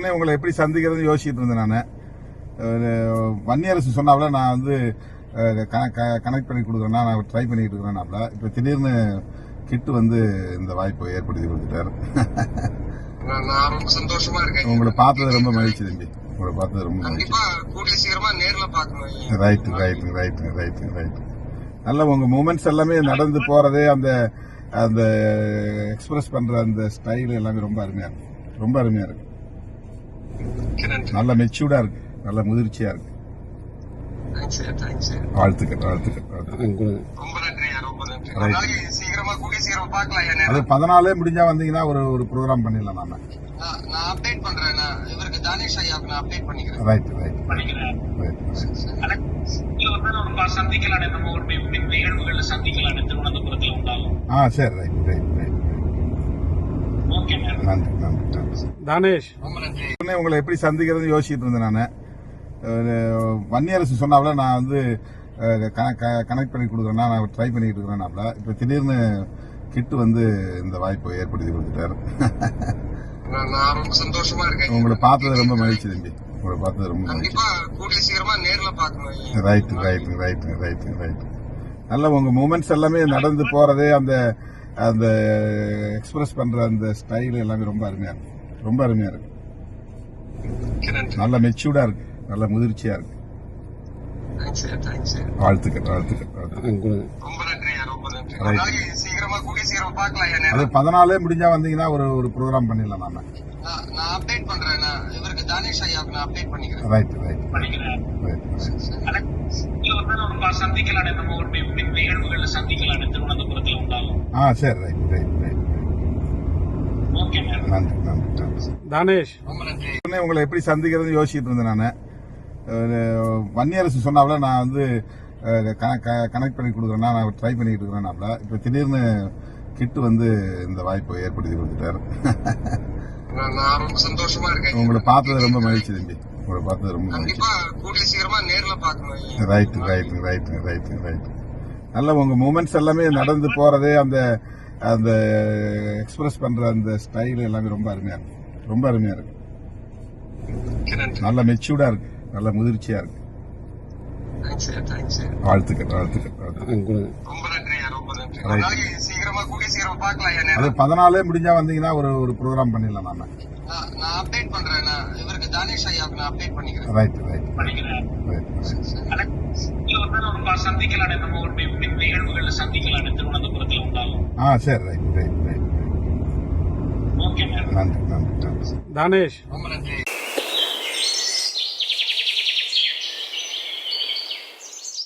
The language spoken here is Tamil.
உடனே உங்களை எப்படி சந்திக்கிறதுன்னு யோசிச்சுட்டு இருந்தேன் நான். வன்னியரசு சொன்னாப்ல நான் வந்து கனெக்ட் பண்ணி கொடுக்குறேன்னா நான் ட்ரை பண்ணிட்டு இருக்கிறேன்னாப்ல. இப்போ திடீர்னு கிட்டு வந்து இந்த வாய்ப்பை ஏற்படுத்தி கொடுத்துட்டாரு. உங்களை பார்த்தது ரொம்ப மகிழ்ச்சி தம்பி. உங்களை பார்த்தது ரொம்ப மகிழ்ச்சி. Right right right right right நல்ல உங்க மூமெண்ட்ஸ் எல்லாமே நடந்து போறது அந்த அந்த எக்ஸ்பிரஸ் பண்ற அந்த ஸ்டைல் எல்லாமே ரொம்ப அருமையா இருக்கு. ரொம்ப அருமையா இருக்கு. நல்ல மெச்சூர்டா இருக்கு. நல்ல முதிர்ச்சியா இருக்கு. வாழ்த்துக்கள் வாழ்த்துக்கள் அது பதினாலே முடிஞ்சா வந்தீங்கன்னா ஒரு ஒரு ப்ரோக்ராம் பண்ணிடலாம் நாம. நான் நான் அப்டேட் பண்றேன் நான் இவருக்கு தானேஷ் ஐயாவுக்கு நான் அப்டேட் பண்ணிக்கிறேன். ரைட் ரைட் பண்ணிக்கிறேன். நம்ம ஒரு திருவனந்தபுரத்துல உண்டாகும். ஆ சரி. ரைட் ரைட் நன்றி நன்றி நன்றி. தானேஷ். உங்களை எப்படி சந்திக்கிறதுன்னு யோசிச்சுட்டு இருந்தேன் நான். வன்னியரசு சொன்னாப்ல நான் வந்து கனெக்ட் பண்ணி கொடுக்குறேன்னா நான் ட்ரை பண்ணிட்டு இருக்கிறேன்னாப்ல. இப்போ திடீர்னு கிட்டு வந்து இந்த வாய்ப்பை ஏற்படுத்தி கொடுத்துட்டாரு. நான் நான் ரொம்ப சந்தோஷமா இருக்கேன். உங்களை பார்த்தது ரொம்ப மகிழ்ச்சி தம்பி. உங்களை பார்த்தது ரொம்ப மகிழ்ச்சி. கண்டிப்பா கூடிய சீக்கிரமா நேர்ல பாக்கணும் right right right right right நல்ல உங்க மூமெண்ட்ஸ் எல்லாமே நடந்து போறது அந்த அந்த எக்ஸ்பிரஸ் பண்ற அந்த ஸ்டைல் எல்லாமே ரொம்ப அருமையா இருக்கு ரொம்ப அருமையா இருக்கு நல்ல மெச்சூர்டா இருக்கு நல்ல முதிர்ச்சியா இருக்கு வாழ்த்துக்கள் வாழ்த்துக்கள் அது பதினாலே முடிஞ்சா வந்தீங்கன்னா ஒரு ஒரு ப்ரோக்ராம் பண்ணிடலாம் நாம நான் நான் அப்டேட் பண்றேன் நான் இவருக்கு தானேஷ் ஐயாவுக்கு நான் அப்டேட் பண்ணிக்கிறேன் ரைட் ரைட் பண்ணிக்கிறேன் நம்ம ஒரு நிகழ்வுகள்ல ஆ சரி ரைட் ரைட் ரைட் நன்றி நன்றி நன்றி. தானேஷ். உங்களை எப்படி சந்திக்கிறதுன்னு யோசிச்சுட்டு இருந்தேன் நான். வன்னியரசு சொன்னாப்ல நான் வந்து கனெக்ட் பண்ணி கொடுக்குறேன்னா நான் ட்ரை பண்ணிட்டு இருக்கிறேன்னாப்ல. இப்போ திடீர்னு கிட்டு வந்து இந்த வாய்ப்பை ஏற்படுத்தி கொடுத்துட்டாரு. நான் நான் ரொம்ப சந்தோஷமா இருக்கேன். உங்களை பார்த்தது ரொம்ப மகிழ்ச்சி தம்பி. உங்களை பார்த்தது ரொம்ப மகிழ்ச்சி. Right right right right right நல்ல உங்க மூமெண்ட்ஸ் எல்லாமே நடந்து போறது அந்த அந்த எக்ஸ்பிரஸ் பண்ற அந்த ஸ்டைல் எல்லாமே ரொம்ப அருமையா இருக்கு. ரொம்ப அருமையா இருக்கு. நல்ல மெச்சூர்டா இருக்கு. நல்ல முதிர்ச்சியா இருக்கு. வாழ்த்துக்கள் வாழ்த்துக்கள் அது பதினாலே முடிஞ்சா வந்தீங்கன்னா ஒரு ஒரு ப்ரோக்ராம் பண்ணிடலாம் நாம. நான் அப்டேட் பண்றேன். நான் இவருக்கு தானேஷ் ஐயாவுக்கு நான் அப்டேட் பண்ணிக்கிறேன். ரைட் ரைட் பண்ணிக்கிறேன். வந்து நம்ம ஒரு நிகழ்வுகள்ல சந்திக்கலானே திருவனந்தபுரத்துல உண்டாகும். ஆ சரி ரைட் ரைட் ரைட் ஓகே நன்றி நன்றி. தானேஷ். ரொம்ப நன்றி.